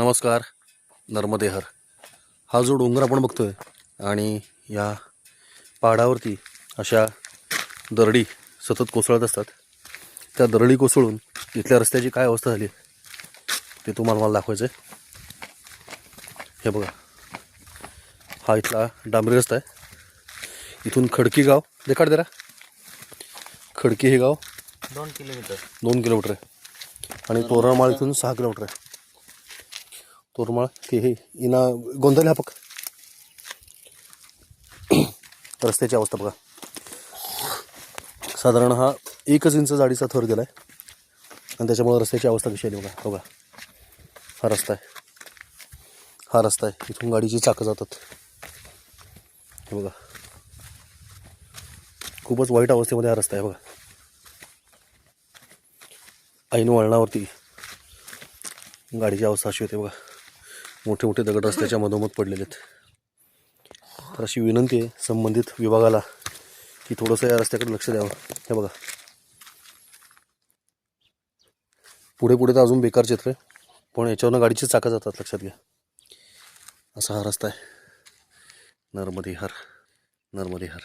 नमस्कार नर्मदे हर हा जो डोंगर आपण बघतोय आणि या पहाडावरती अशा दरडी सतत कोसळत असतात. त्या दरडी कोसळून इथल्या रस्त्याची काय अवस्था झाली ते तुम्हाला मला दाखवायचं आहे हे बघा. हा इथला डांबरी रस्ता आहे. इथून खडकी गाव. देखाड देरा खडकी हे गाव दोन किलोमीटर. दोन किलोमीटर आहे. आणि तोरणमाळ इथून सहा किलोमीटर आहे. तोरमाळ ते हे इना गोंधळ हा पक रस्त्याची अवस्था बघा. साधारण हा एकच इंच जाडीचा थर दिला आहे आणि त्याच्यामुळे रस्त्याची अवस्था कशी आली बघा. बघा. हा रस्ता आहे. हा रस्ता आहे. इथून गाडीची चाकं जातात. हे बघा. खूपच वाईट अवस्थेमध्ये हा रस्ता आहे बघा. ऐन वळणावरती गाडीची अवस्था अशी होते बघा. मोठे मोठे दगड रस्त्याच्या मधोमध पडलेले आहेत. तर अशी विनंती आहे संबंधित विभागाला की थोडंसं या रस्त्याकडे लक्ष द्यावं. हे बघा. पुढे पुढे तर अजून बेकार चित्र आहे पण याच्यावरनं गाडीची चाकं जातात लक्षात घ्या. असा हा रस्ता आहे. नर्मदे हर नर्मदे हर